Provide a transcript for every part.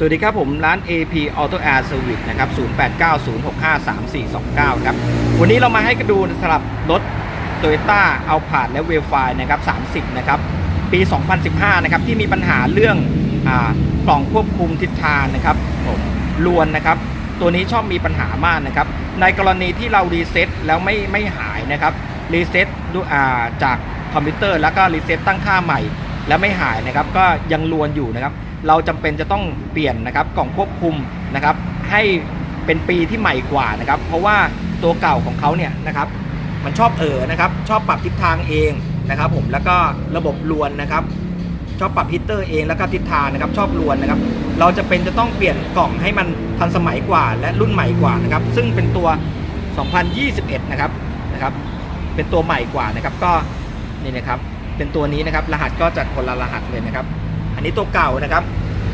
สวัสดีครับผมร้าน AP Auto Air Service นะครับ 0890653429 ครับ วันนี้เรามาให้กันดูสำหรับรถ Toyota a l p a r d และ w e l f i นะครับ 30 นะครับ ปี 2015 นะครับ ที่มีปัญหาเรื่องอกล่องควบคุมทิศทางนะครับผมลวนนะครับ ตัวนี้ชอบมีปัญหามากนะครับ ในกรณีที่เรารีเซ็ตแล้วไม่ไม่หายนะครับ รีเซ็ตดูอ่าจากคอมพิวเตอร์แล้วก็รีเซ็ตตั้งค่าใหม่ แล้วไม่หายนะครับก็ยังลวนอยู่นะครับ เราจำเป็นจะต้องเปลี่ยนนะครับกล่องควบคุมนะครับ ให้เป็นปีที่ใหม่กว่านะครับ เพราะว่าตัวเก่าของเขาเนี่ยนะครับมันชอบเออนะครับ ชอบปรับทิศทางเองนะครับผมแล้วก็ระบบลวนนะครับ ชอบปรับฮีตเตอร์เองแล้วก็ทิศทางนะครับ ชอบลวนนะครับ เราจะเป็นจะต้องเปลี่ยนกล่องให้มันทันสมัยกว่า และรุ่นใหม่กว่านะครับ ซึ่งเป็นตัว 2021 นะครับนะครับ เป็นตัวใหม่กว่านะครับก็นี่นะครับ เป็นตัวนี้นะครับ รหัสก็จะคนละรหัสเลยนะครับ อันนี้ตัวเก่านะครับ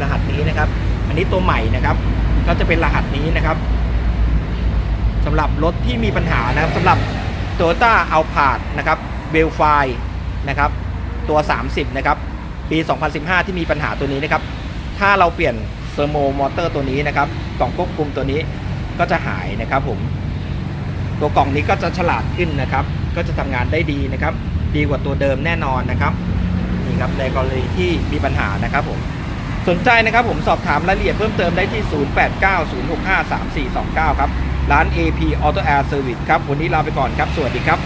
รหัสนี้นะครับ อันนี้ตัวใหม่นะครับ ก็จะเป็นรหัสนี้นะครับสำหรับรถที่มีปัญหานะครับสำหรับ Toyota a l p a r d นะครับเบลไฟนะครับ ตัว 30 นะครับ ปี 2015 ที่มีปัญหาตัวนี้นะครับ ถ้าเราเปลี่ยนเซอร์โมมอเตอร์ตัวนี้นะครับ กล่องควบคุมตัวนี้ก็จะหายนะครับผม ตัวกล่องนี้ก็จะฉลาดขึ้นนะครับ ก็จะทำงานได้ดีนะครับ ดีกว่าตัวเดิมแน่นอนนะครับนี่ครับในกรณีที่มีปัญหานะครับผมสนใจนะครับผมสอบถามรายละเอียดเพิ่มเติมได้ที่ 0890653429 ครับ ร้าน AP Auto Air Service ครับ วันนี้ลาไปก่อนครับ สวัสดีครับ